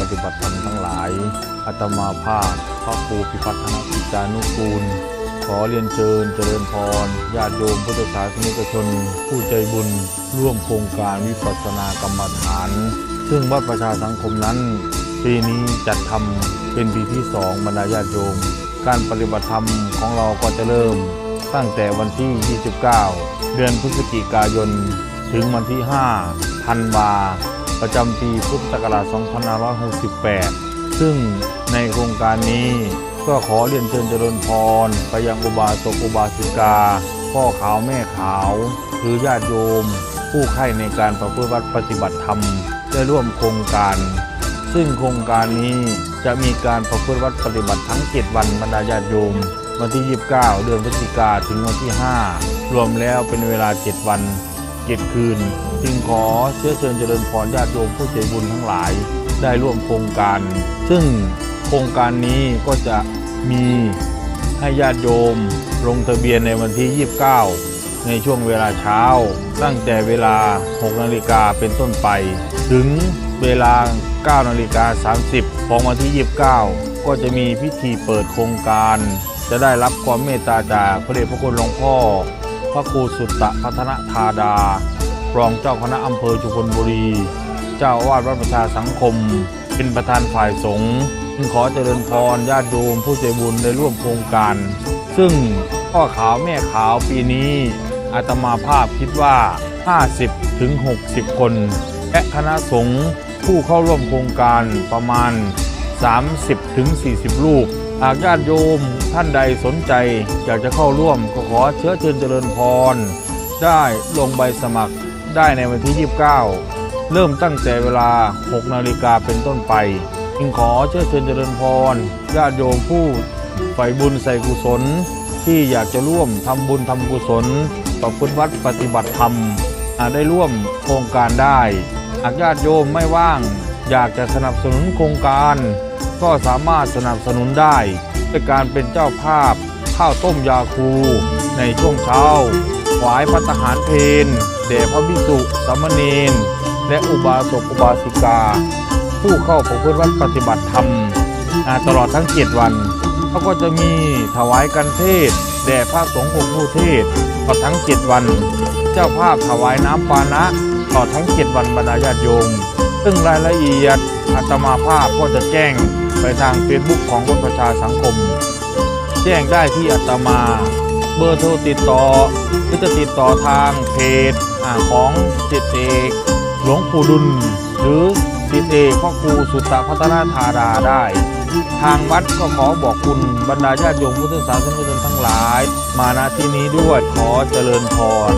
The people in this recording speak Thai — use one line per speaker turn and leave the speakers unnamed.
ปฏิบัติธรรมทั้งหลายอาตมาภาพพระครูพิพัฒนกิจานุกูล ขอเรียนเชิญเจริญพรญาติโยมพุทธศาสนิกชน ผู้ใจบุญ ร่วมโครงการวิปัสสนากรรมฐาน ซึ่งวัดประชาสังคมนั้น ปีนี้จัดทำเป็นปีที่สองบรรดาญาติโยม การปฏิบัติธรรมของเราก็จะเริ่ม ตั้งแต่วันที่ 29 เดือนพฤศจิกายน ถึงวันที่ 5 ธันวา ประจำปีพุทธศักราช 2568 ซึ่งในโครงการนี้ก็ขอเรียนเชิญเจริญพร ไปยังอุบาสกอุบาสิกา พ่อขาวแม่ขาว หรือญาติโยม ผู้ใคร่ในการประพฤติวัดปฏิบัติธรรม ได้ร่วมโครงการ ซึ่งโครงการนี้จะมีการประพฤติวัดปฏิบัติทั้ง 7 วันบรรดาญาติโยม วันที่ 29 เดือนพฤศจิกาถึงวันที่ 5 รวมแล้วเป็นเวลา 7 วัน 7คืน จึงขอเชื้อเชิญเจริญพรญาติโยมผู้ใจบุญทั้งหลาย ได้ร่วมโครงการ ซึ่งโครงการนี้ก็จะมีให้ญาติโยมลงทะเบียนในวันที่ 29 ในช่วงเวลาเช้า ตั้งแต่เวลา 6 นาฬิกาเป็นต้นไป ถึงเวลา 9 นาฬิกา 30 ของวันที่ 29 ก็จะมีพิธีเปิดโครงการ จะได้รับความเมตตาจากพระเดชพระคุณหลวงพ่อ พระครูสุตตะพัฒนธาดา รองเจ้าคณะอำเภอจุพลบุรี เจ้าอาวาสวัดประชาสังคม เป็นประธานฝ่ายสงฆ์ึงขอเจริญพรญาติโยมผู้ใจบุญได้ร่วมโครงการ ซึ่งพ่อขาวแม่ขาวปีนี้อาตมาภาพคิดว่า 50ถึง60 คน และคณะสงฆ์ผู้เข้าร่วมโครงการประมาณ 30ถึง40 รูป หากญาติโยม ท่านใดสนใจอยากจะเข้าร่วมก็ขอเชื้อเชิญเจริญพร ได้ลงใบสมัครได้ในวันที่ 29 เริ่มตั้งแต่เวลา 6 นาฬิกาเป็นต้นไป จึงขอเชื้อเชิญเจริญพรญาติโยมผู้ใฝ่บุญใส่กุศล ที่อยากจะร่วมทำบุญทำกุศลประพฤติวัดปฏิบัติธรรมอาจได้ร่วมโครงการได้หากญาติโยมไม่ว่าง อยากจะสนับสนุนโครงการ ก็สามารถสนับสนุนได้ ด้วยการเป็นเจ้าภาพข้าวต้มยาคู ในช่วงเช้าถวายพัตหารเพนแด่พระภิกษุสามเณรและอุบาสกอุบาสิกา ผู้เข้าประพฤติวัดปฏิบัติธรรมตลอดทั้ง7วันเขาก็จะมีถวายกันเทศแด่พระสงฆ์องค์ผู้เทศตลอดทั้ง7วัน เจ้าภาพถวายน้ำปานะตลอดทั้ง7วันบรรดาญาติโยม ซึ่งรายละเอียดอาตมาภาพก็จะแจ้ง ไปทางเฟซบุ๊กของวัดประชาสังคม แจ้งได้ที่อาตมาเบอร์โทรติดต่อหรือจะติดต่อทางเพจอของจิตเอกหลวงปู่ดุล หรือจิตเอกพ่อครูสุตตะพัฒนาธาดาได้ ทางวัดก็ขอบอกคุณบรรดาญาติโยมพุทธศาสนิกชนทั้งหลาย มาณที่นี้ด้วยขอเจริญพร